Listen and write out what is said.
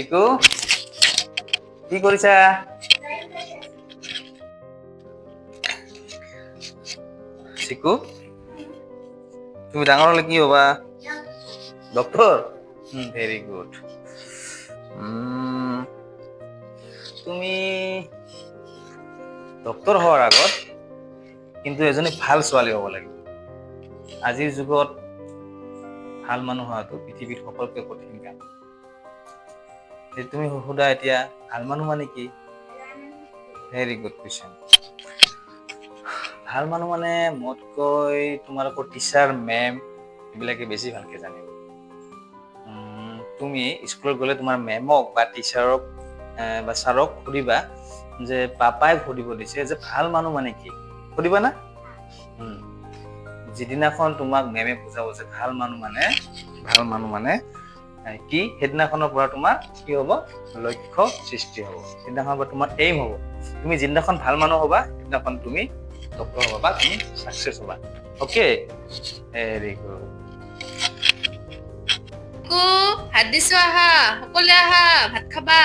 চিকু কি কৰিছা চিকু তুমি ডাঙৰ হলে কি হবা? ডক্টৰ? ভেৰি গুড তুমি ডক্টৰ হোৱাৰ আগত কিন্তু এজনী ভালো ছোৱালী হ'ব লাগিব। আজিৰ যুগত ভালো মানুহ হোৱাটো পৃথিৱীত সকলোতকৈ কঠিন কাম। তুমি সোধা এতিয়া ভালো মানুহ মানে কি? ভেৰি গুড কুৱেশ্যন ভালো মানুহ মানে মোতকৈ তোমালোকৰ টিচাৰ মেম এইবিলাকে বেছি ভালকে উম, তুমি স্কুলত গ'লে তোমাৰ মেমক বা টিচাৰক বা ছাৰক সুধিবা যে পাপাই সুধিব দিছে যে ভালো মানুহ মানে কি? সুধিবা না? যিদিনাখন তোমাক মেমে বুজাব যে ভালো মানুহ মানে ভালো মানুহ মানে কি? সেইদিনাখনৰ পৰা তোমাৰ কি হ'ব? লক্ষ্য সৃষ্টি হ'ব। সেইদিনাখনৰ পৰা তোমাৰ এইম হ'ব। তুমি যিদিনাখন ভালো মানুহ হ'বা সেইদিনাখন তুমি ডক্টৰ হ'বা বা তুমি ছাকচেছ হ'বা। অ'কে হেৰি ভাত দিছো আহা, সকলোৱে আহা, ভাত খাবা।